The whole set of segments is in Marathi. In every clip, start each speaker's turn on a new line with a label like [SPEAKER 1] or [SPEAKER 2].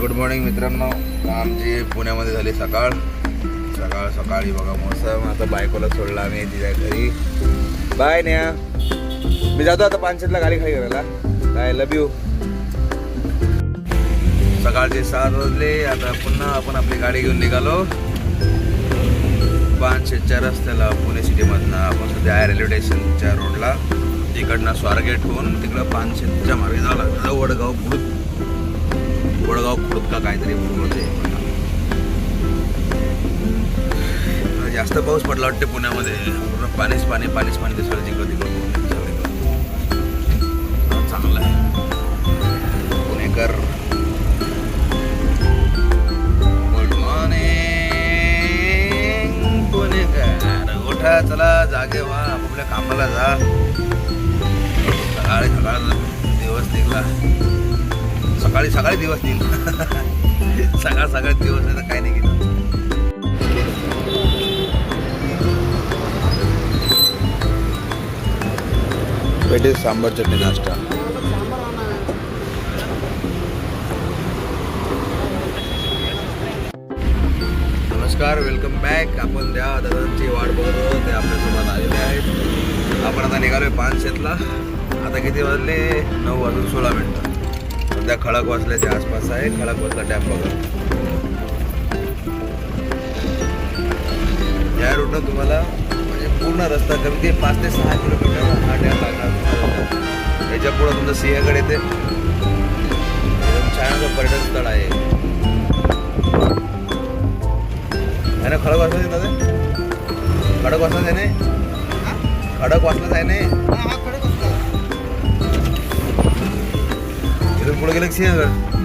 [SPEAKER 1] गुड मॉर्निंग मित्रांनो. आमची पुण्यामध्ये झाली सकाळ. सकाळ सकाळी बघा मोसम. आता बायकोला सोडला आम्ही तिच्या घरी. बाय न्या मी जातो आता पानशेतला गाडी खाली करायला. काय लव यू सकाळचे सात वाजले. आता पुन्हा आपण आपली गाडी घेऊन निघालो. पानशेतच्या रस्त्याला पुणे सिटीमधनं. आपण सध्या रेल्वे स्टेशनच्या रोडला. तिकडनं स्वारगेट होऊन तिकडं पानशेतच्या मार्गे जावं लागतं. वडगाव खुर्द वडगाव खुर्द का काहीतरी बोलते जास्त पाऊस पडला वाटते पुण्यामध्ये. पूर्ण पाणीच पाणी पाणीच पाणी दिसलं तिकडं तिकडं चांगलं आहे. पुणेकर. गुड मॉर्निंग पुणेकर. उठा चला जागे व्हा आपल्या कामाला जा. सकाळी सकाळ दिवस निघला. सकाळी सकाळी दिवस निघला सकाळ सकाळी दिवस नाही तर काही नाही गेलं पेटे सांबार चटणी नाश्ता. नमस्कार वेलकम बॅक आपण त्या दादांची वाट बघत आहोत. ते आपल्यासोबत आलेले आहेत. आपण आता निघालोय पानशेतला. आता किती वाजले? नऊ वाजून सोळा मिनटं. सध्या खडक वाजल्याच्या आसपास आहे. खडक वाजला डॅम बघा. या रूटनं तुम्हाला म्हणजे पूर्ण रस्ता कमी ते पाच ते सहा किलोमीटर हा डॅम लागणार याच्या पुढं तुमचं सिंहगड येते. छान असं पर्यटन स्थळ आहे. ना खडक वाचलाच आहे खडक वाचलाच ना खडक वाचलाच आहे ना इथून पुढे गेलं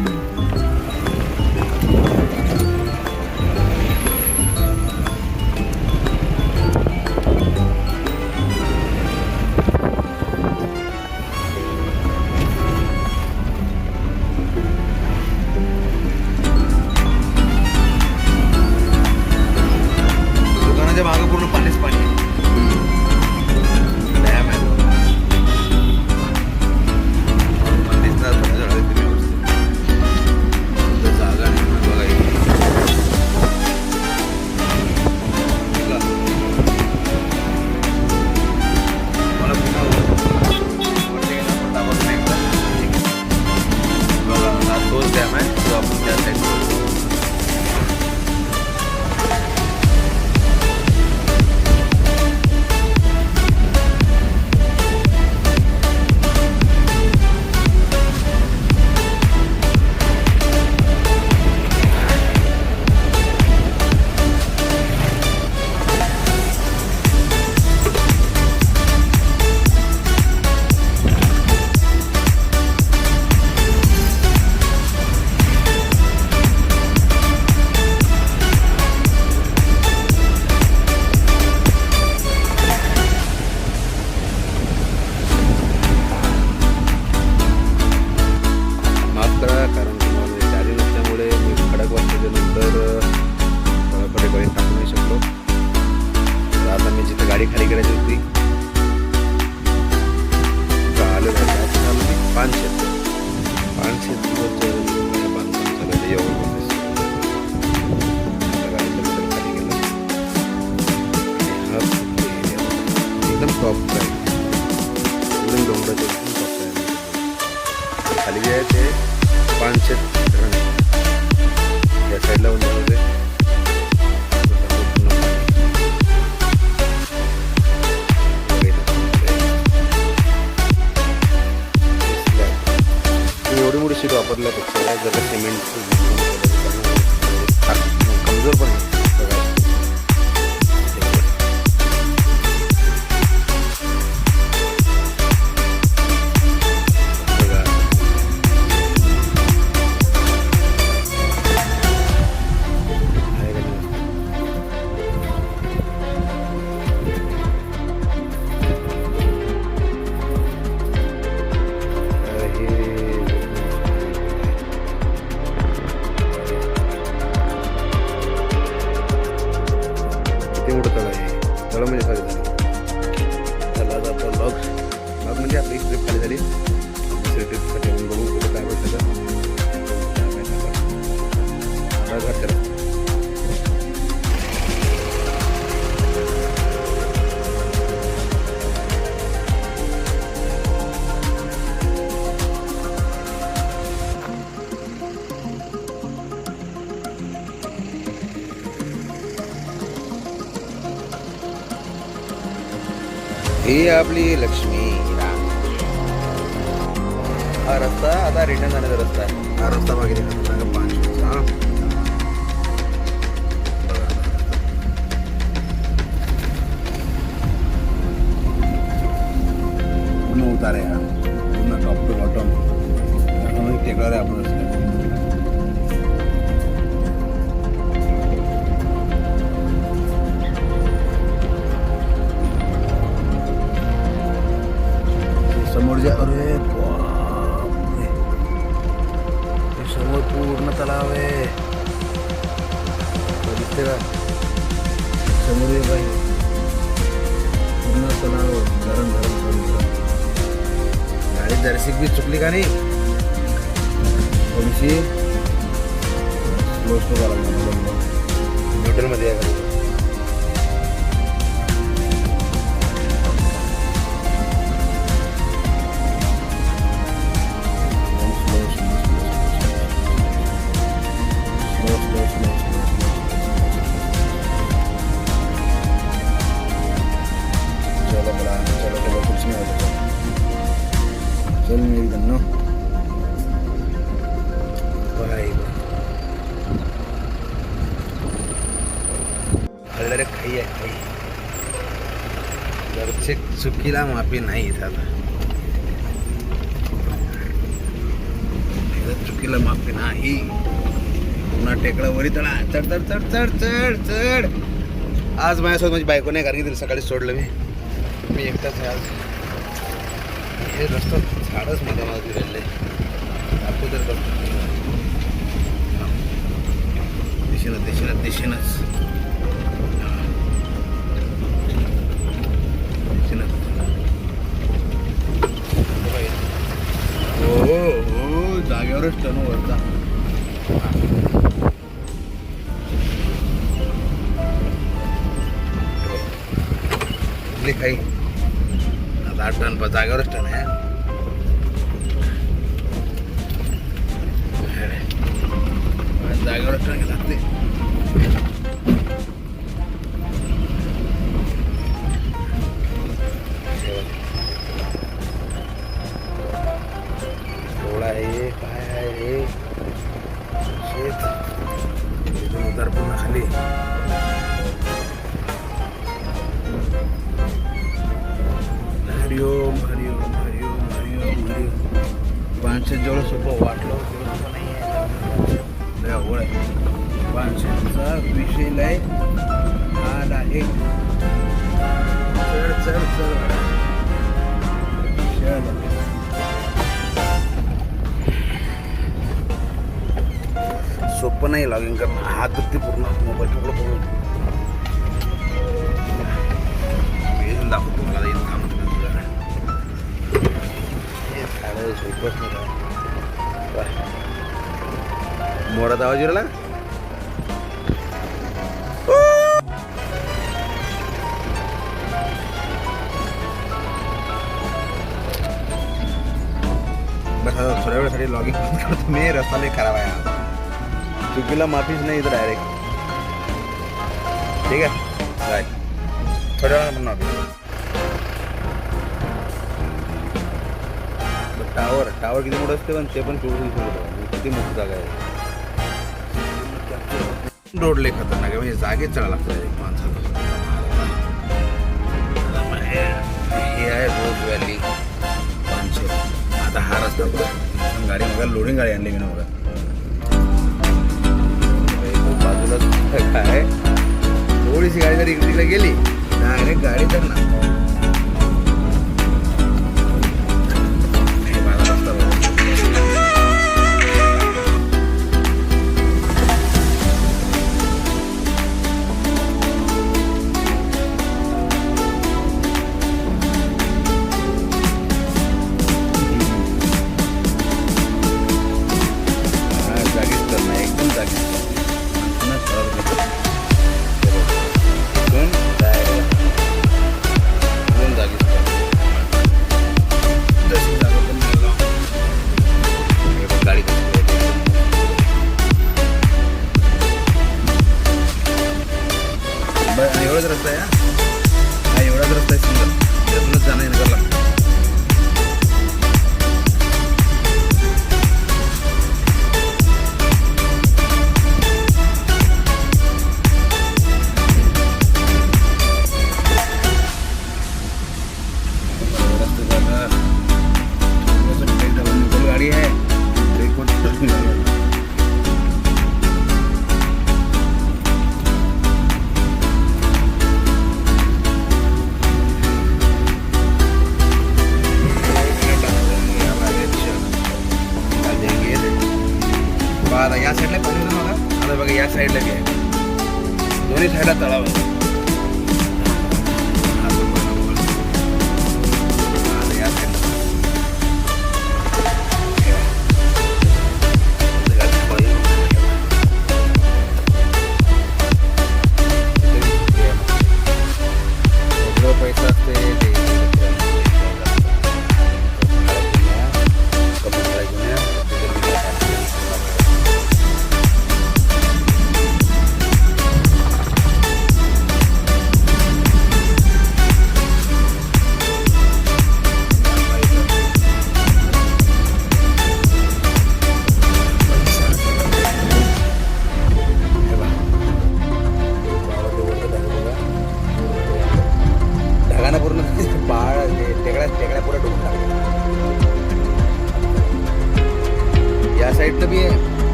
[SPEAKER 1] वापरल्यापेक्षा जर का सिमेंट ही आपली लक्ष्मी हा रस्ता आता रिटर्न जाण्याचा रस्ता आहे. हा रस्ता वगैरे सांगा पाच हा धरण धरण समुद्र गाडी दर्शिक बी चुकली का नाही? थोडीशी स्लो स्लो करायला न्यूट्रलमध्ये आहे चल मेरी गन्नो भाई हल्लरे खाई आहे खाई. घरचे चुकीला माफी नाही इथं चुकीला माफी नाही. पुन्हा टेकडा वरी तळा चढ चढ चढ चढ चढ चढ. आज माझ्यासोबत माझी बायको नाही कारण की तिला सकाळी सोडलं मी. मी एकटाच आहे आज. हे रस्ता झाडच मध्ये मला फिरले अगोदर बघ. दिशेनं दिशेनं दिशेनंच. हो हो जागेवरच टर्न वरचा. लिखाई काही आता आठ टन जागेवरच टन आहे जागेवरच टन लागते डोळा आहे काय आहे हरिओम हरिओम हरिओम हरिओम हरिओम. पाचशे जेवढं सोपं वाटलं तेवढं सोपं नाही आहे. लय आवड आहे. पाचशेचा विषय लय हाल आहे. चढ चढ चढ चढ सोपं नाही लॉगिंग करणं हात दुखते पूर्ण मोबाईल तुकडं पूर्ण झाडं मोरात आवाज येला लागला बस आता थोड्या वेळासाठी लॉगिंग करतो. मी रस्ता लई खराब आहे चुकीला माफीच नाही इथं डायरेक्ट ठीक आहे? बाय थोड्या वेळा पण माफी टावर टावर किती मोठं असते पण ते पण चोवीस मोठं म्हणजे किती मोठी जागा आहे. रोड लय खतरनाक आहे म्हणजे जागेत चढा लागतं एक माणसाला. हे आहे रोज व्हॅली आता हा रस्ता गाडी मग लोडिंग गाडी आणली मी ना बघा. बाजूला काय थोडीशी गाडी जर इकडे तिकडे गेली डायरेक्ट गाडी तर ना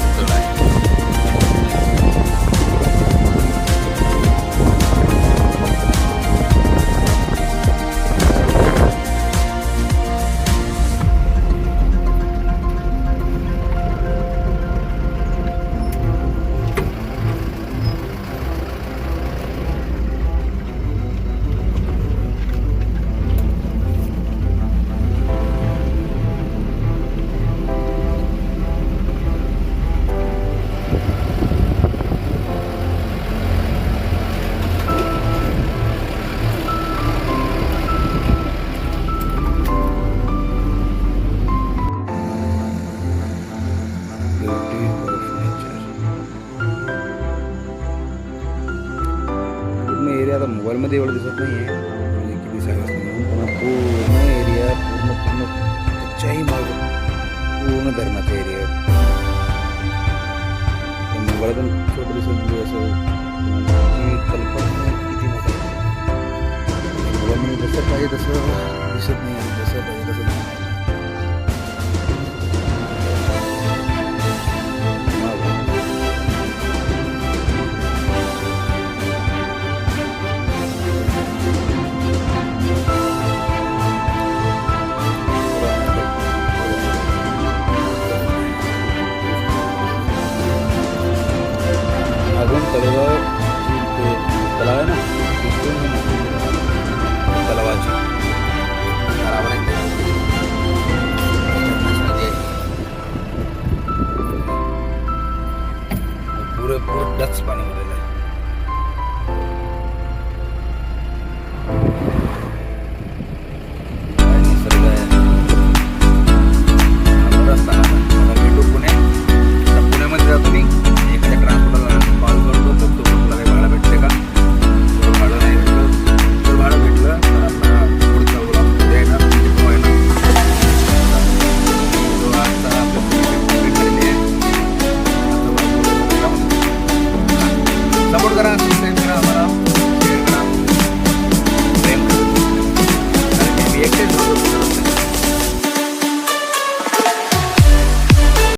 [SPEAKER 1] the पूर्ण धर्माचे एरिया आहे. मंगळातून छोटी समजली असं कल्पना किती मोठा मुलांनी जसं पाहिजे तसं दिसत नाही.